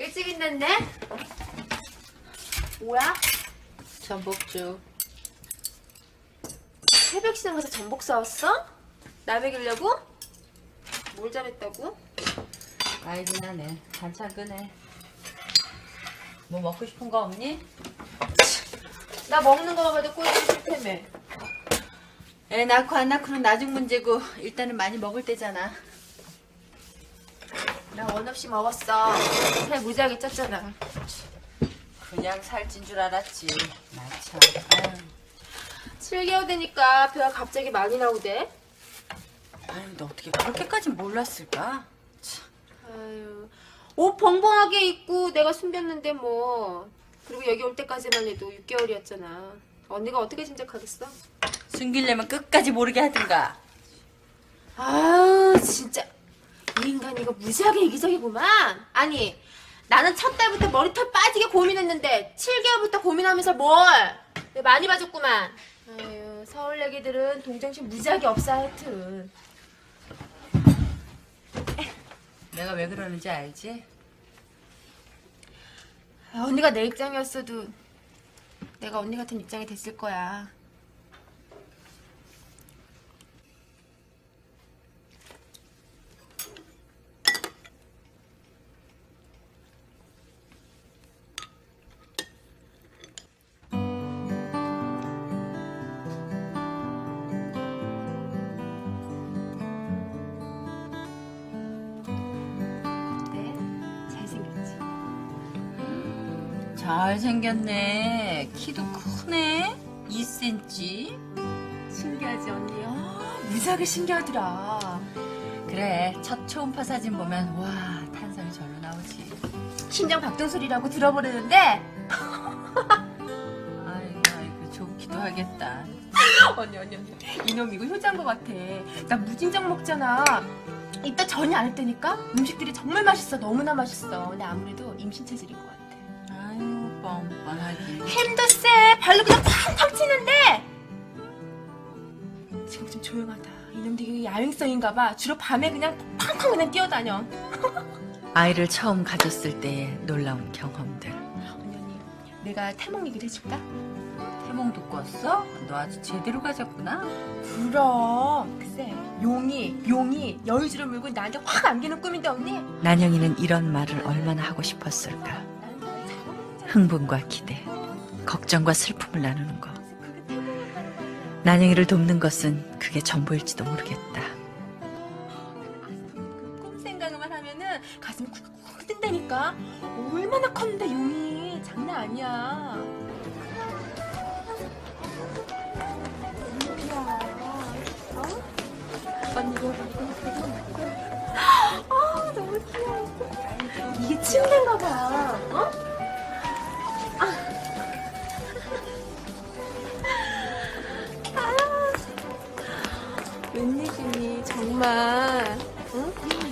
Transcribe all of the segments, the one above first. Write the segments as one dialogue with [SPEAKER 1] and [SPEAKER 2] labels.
[SPEAKER 1] 일찍 있냈네? 뭐야?
[SPEAKER 2] 전복죽.
[SPEAKER 1] 새벽 시장 가서 전복 사왔어? 나 먹이려고? 뭘 잘했다고?
[SPEAKER 2] 알긴 하네. 반찬 끄네. 뭐 먹고 싶은 거 없니?
[SPEAKER 1] 나 먹는 거만 봐도 꼴보기 싫다며
[SPEAKER 2] 애 낳고 안 낳고는 나중 문제고 일단은 많이 먹을 때잖아.
[SPEAKER 1] 나 원 없이 먹었어 살 무지하게 쪘잖아
[SPEAKER 2] 그냥 살찐 줄 알았지. 나 참. 아유,
[SPEAKER 1] 7개월 되니까 배가 갑자기 많이 나오대
[SPEAKER 2] 아유, 너 어떻게 그렇게까지 몰랐을까?
[SPEAKER 1] 아유 옷 벙벙하게 입고 내가 숨겼는데 뭐 그리고 여기 올 때까지만 해도 6개월이었잖아 언니가 어떻게 짐작하겠어?
[SPEAKER 2] 숨기려면 끝까지 모르게 하든가.
[SPEAKER 1] 아유 진짜 이 인간 이거 무지하게 이기적이구만. 아니 나는 첫 달부터 머리털 빠지게 고민했는데 7개월부터 고민하면서 뭘? 많이 봐줬구만. 아유 서울 애기들은 동정심 무지하게 없어 하여튼.
[SPEAKER 2] 내가 왜 그러는지 알지?
[SPEAKER 1] 아, 언니가 내 입장이었어도 내가 언니 같은 입장이 됐을 거야
[SPEAKER 2] 잘생겼네. 키도 크네. 2cm.
[SPEAKER 1] 신기하지 언니 아, 무지하게 신기하더라
[SPEAKER 2] 그래. 첫 초음파 사진 보면 와 탄성이 절로 나오지.
[SPEAKER 1] 심장 박동소리라고 들어버리는데
[SPEAKER 2] 아이고 아이고 좋기도 하겠다.
[SPEAKER 1] 언니 언니 언니 이놈 이거 효자인 것 같아 나 무진장 먹잖아 이따 전이 안 했다니까 음식들이 정말 맛있어 너무나 맛있어 근데 아무래도 임신 체질인 것 같아
[SPEAKER 2] 아유 뻔뻔하기.
[SPEAKER 1] 햄도 세 발로 그냥 팡팡 치는데 지금 좀 조용하다 이놈들이 야행성인가 봐 주로 밤에 그냥 팡팡 그냥 뛰어다녀
[SPEAKER 2] 아이를 처음 가졌을 때의 놀라운 경험들.
[SPEAKER 1] 언니 언니 내가 탈목 얘기를 해줄까?
[SPEAKER 2] 태몽도 꿨어? 너 아주 제대로 가졌구나.
[SPEAKER 1] 그럼 글쎄 용이 용이 여유주를 물고 나한테 확 안기는 꿈인데 언니
[SPEAKER 2] 난영이는 이런 말을 얼마나 하고 싶었을까. 흥분과 기대, 걱정과 슬픔을 나누는 것. 난영이를 돕는 것은 그게 전부일지도 모르겠다.
[SPEAKER 1] 꿈 생각만 하면은 가슴이 쿡쿡 뜬다니까 얼마나 컸는데 용이 장난 아니야? 언니 이거 아 너무 귀여워 이게 침대인가 봐 어?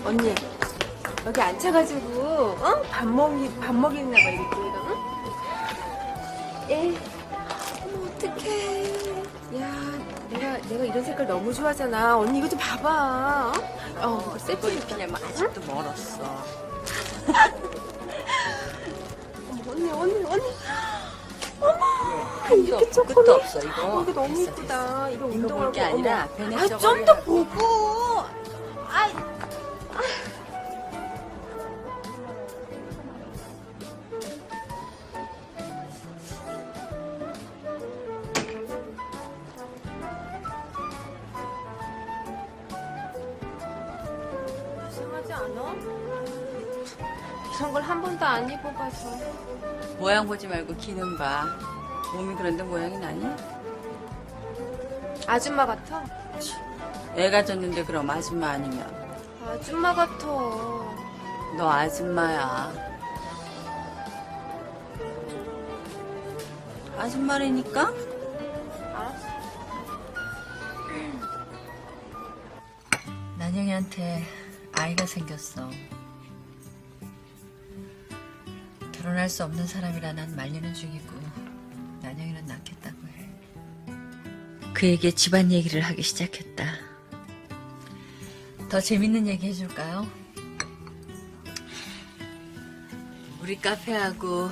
[SPEAKER 1] 언니 여기 앉혀가지고 어? 밥 먹이 밥 먹이나 봐 이렇게 응? 예. 어머 어떡해. 야 내가 내가 이런 색깔 너무 좋아하잖아. 언니 이거 좀 봐봐. 어, 어 세트니까
[SPEAKER 2] 그냥 아직도 멀었어.
[SPEAKER 1] 어머, 언니 언니 언니. 어머 이렇게
[SPEAKER 2] 끝도
[SPEAKER 1] 초콜릿.
[SPEAKER 2] 없어 이거.
[SPEAKER 1] 어, 이거 너무
[SPEAKER 2] 됐어,
[SPEAKER 1] 이쁘다. 이거
[SPEAKER 2] 이거
[SPEAKER 1] 운동하고
[SPEAKER 2] 볼게 아니라 배내
[SPEAKER 1] 아,
[SPEAKER 2] 저거를
[SPEAKER 1] 좀더 보고 이런 걸한 번도 안 입어봐서
[SPEAKER 2] 모양 보지 말고 기능 봐. 몸이 그런데 모양이 나니?
[SPEAKER 1] 아줌마 같아?
[SPEAKER 2] 애가 졌는데 그럼 아줌마 아니면
[SPEAKER 1] 아줌마 같아
[SPEAKER 2] 너 아줌마야. 아줌마라니까?
[SPEAKER 1] 알았어
[SPEAKER 2] 난영이한테 아이가 생겼어. 결혼할 수 없는 사람이라 난 말리는 중이고 난영이는 낳겠다고 해. 그에게 집안 얘기를 하기 시작했다. 더 재밌는 얘기 해줄까요? 우리 카페하고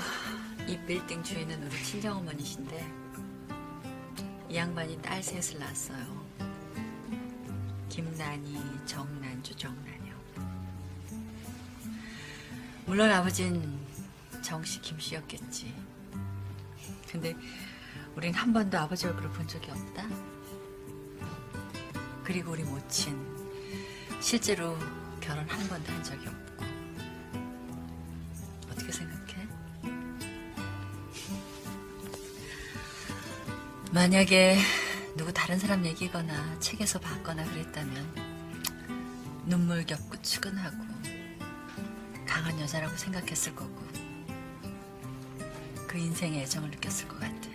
[SPEAKER 2] 이 빌딩 주인은 우리 친정 어머니신데 이 양반이 딸 셋을 낳았어요. 김난희, 정난주, 정난영. 물론 아버진 정씨 김씨였겠지. 근데 우린 한 번도 아버지 얼굴을 본 적이 없다. 그리고 우리 모친 실제로 결혼 한 번도 한 적이 없고. 어떻게 생각해? 만약에 누구 다른 사람 얘기거나 책에서 봤거나 그랬다면 눈물 겪고 측은하고 강한 여자라고 생각했을 거고 그 인생의 애정을 느꼈을 것 같아.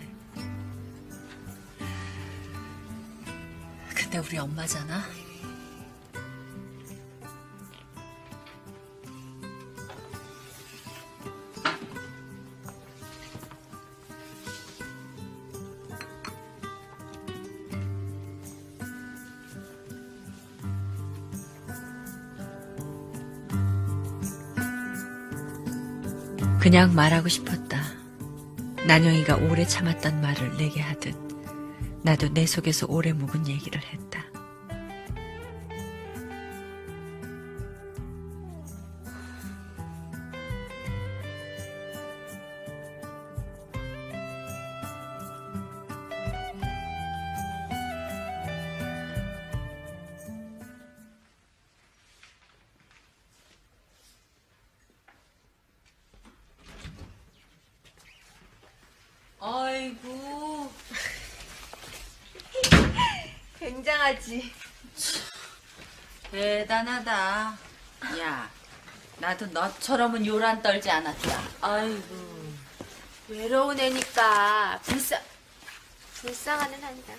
[SPEAKER 2] 근데 우리 엄마잖아. 그냥 말하고 싶었다. 난영이가 오래 참았단 말을 내게 하듯 나도 내 속에서 오래 묵은 얘기를 했다. 아이고
[SPEAKER 1] 굉장하지.
[SPEAKER 2] 대단하다. 야, 나도 너처럼은 요란 떨지 않았다.
[SPEAKER 1] 아이고. 외로운 애니까 불쌍, 불쌍하는 한다.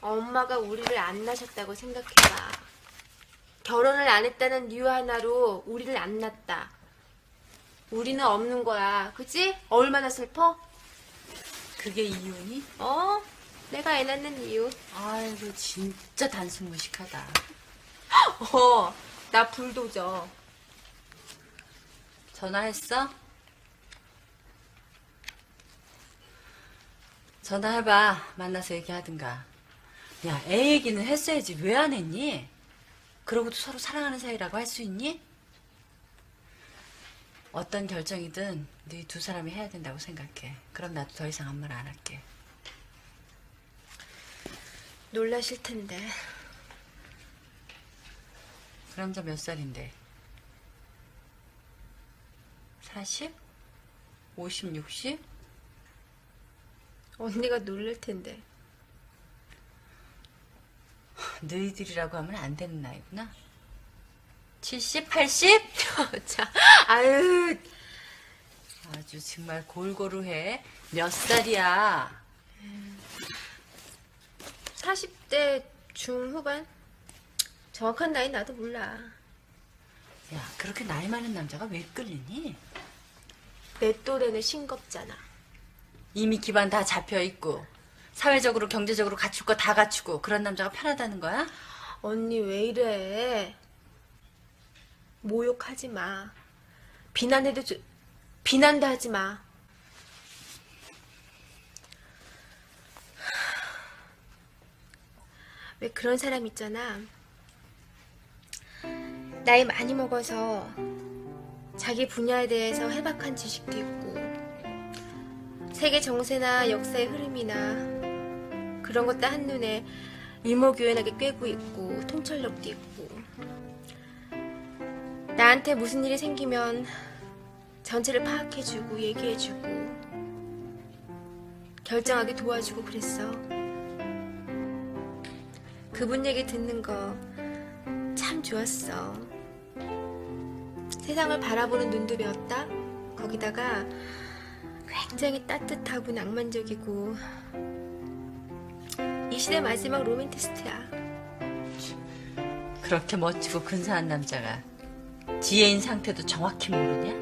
[SPEAKER 1] 엄마가 우리를 안 낳으셨다고 생각해봐. 결혼을 안 했다는 이유 하나로 우리를 안 낳았다. 우리는 없는 거야. 그치? 얼마나 슬퍼?
[SPEAKER 2] 그게 이유니?
[SPEAKER 1] 어? 내가 애 낳는 이유.
[SPEAKER 2] 아이고 진짜 단순무식하다.
[SPEAKER 1] 어, 나 불도저.
[SPEAKER 2] 전화했어? 전화해봐. 만나서 얘기하든가. 야, 애 얘기는 했어야지. 왜 안 했니? 그러고도 서로 사랑하는 사이라고 할 수 있니? 어떤 결정이든 너희 두 사람이 해야 된다고 생각해. 그럼 나도 더 이상 아무 말 안 할게.
[SPEAKER 1] 놀라실 텐데.
[SPEAKER 2] 그 남자 몇 살인데? 40? 50, 60?
[SPEAKER 1] 언니가 놀랄 텐데.
[SPEAKER 2] 너희들이라고 하면 안 되는 나이구나. 70, 80?
[SPEAKER 1] 자, 아유,
[SPEAKER 2] 아주 정말 골고루 해. 몇 살이야?
[SPEAKER 1] 40대 중후반? 정확한 나이 나도 몰라.
[SPEAKER 2] 야, 그렇게 나이 많은 남자가 왜 끌리니?
[SPEAKER 1] 내 또래는 싱겁잖아.
[SPEAKER 2] 이미 기반 다 잡혀 있고, 사회적으로, 경제적으로 갖출 거 다 갖추고, 그런 남자가 편하다는 거야?
[SPEAKER 1] 언니 왜 이래? 모욕하지 마. 비난해도 주, 비난도 하지 마. 왜 그런 사람 있잖아. 나이 많이 먹어서 자기 분야에 대해서 해박한 지식도 있고 세계 정세나 역사의 흐름이나 그런 것도 한눈에 일목요연하게 꿰고 있고 통찰력도 있고 나한테 무슨 일이 생기면 전체를 파악해주고 얘기해주고 결정하게 도와주고 그랬어. 그분 얘기 듣는 거 참 좋았어. 세상을 바라보는 눈도 배웠다. 거기다가 굉장히 따뜻하고 낭만적이고 이 시대 마지막 로맨티스트야.
[SPEAKER 2] 그렇게 멋지고 근사한 남자가 지혜인 상태도 정확히 모르냐?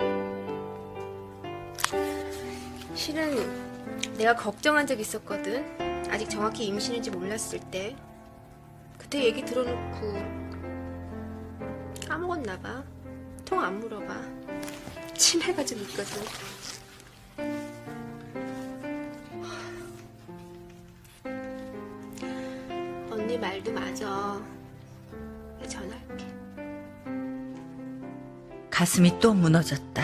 [SPEAKER 1] 실은 내가 걱정한 적 있었거든. 아직 정확히 임신인지 몰랐을 때. 그때 얘기 들어놓고 까먹었나 봐. 통 안 물어봐. 침해가지고 있거든. 언니 말도 맞아. 내가 전화할게.
[SPEAKER 2] 가슴이 또 무너졌다.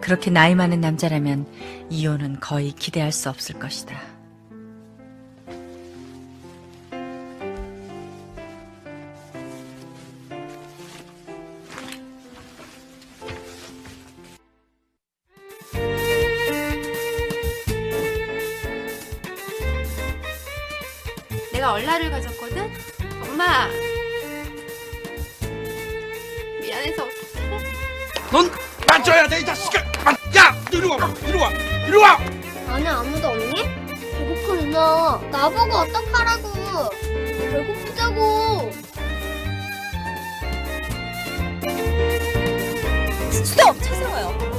[SPEAKER 2] 그렇게 나이 많은 남자라면 이혼은 거의 기대할 수 없을 것이다.
[SPEAKER 1] 내가 얼라를 가졌거든? 엄마!
[SPEAKER 3] 넌 맞춰야 돼, 이 자식아! 맞- 야! 이리 와! 이리 와! 이리 와!
[SPEAKER 4] 안에 아무도 없니? 배고파 누나 나보고 어떡하라고 배고프다고
[SPEAKER 5] 스톱! 차 세워요.